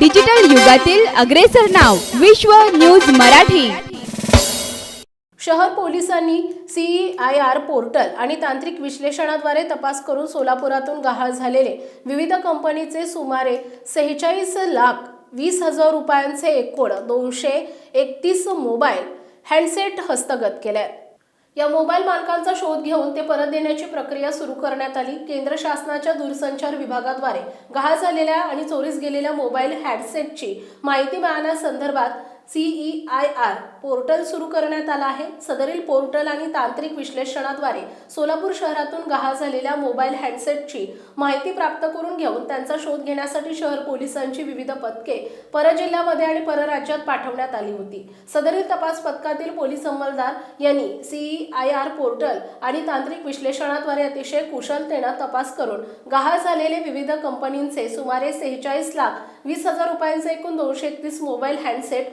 Digital युगातील अग्रेसर नाव विश्व न्यूज मराठी. शहर पोलिसांनी सीईआय आर पोर्टल आणि तांत्रिक विश्लेषणाद्वारे तपास करून सोलापुरातून गहाळ झालेले विविध कंपनीचे सुमारे सेहेचाळीस लाख वीस हजार रुपयांचे एकूण दोनशे एकतीस मोबाईल हँडसेट हस्तगत केले या मोबाईल मालकांचा शोध घेऊन ते परत देण्याची प्रक्रिया सुरू करण्यात आली. केंद्र शासनाच्या दूरसंचार विभागाद्वारे. गहाळ झालेल्या आणि चोरीस गेलेल्या मोबाईल हँडसेटची माहिती सीई आय आर पोर्टल सुरू करण्यात आला आहे. सदरील पोर्टल आणि तांत्रिक विश्लेषणाद्वारे सोलापूर शहरातून गहाळ झालेल्या मोबाईल हँडसेटची माहिती प्राप्त करून घेऊन त्यांचा शोध घेण्यासाठी शहर पोलिसांची विविध पथके परजिल्ह्यामध्ये आणि परराज्यात पाठवण्यात आली होती. सदरील तपास पथकातील पोलीस अंमलदार यांनी सीईआय आर पोर्टल आणि तांत्रिक विश्लेषणाद्वारे अतिशय कुशलतेनं तपास करून गहाळ झालेले विविध कंपनींचे सुमारे सेहेचाळीस लाख वीस हजार रुपयांचे एकूण दोनशे एकतीस मोबाईल हँडसेट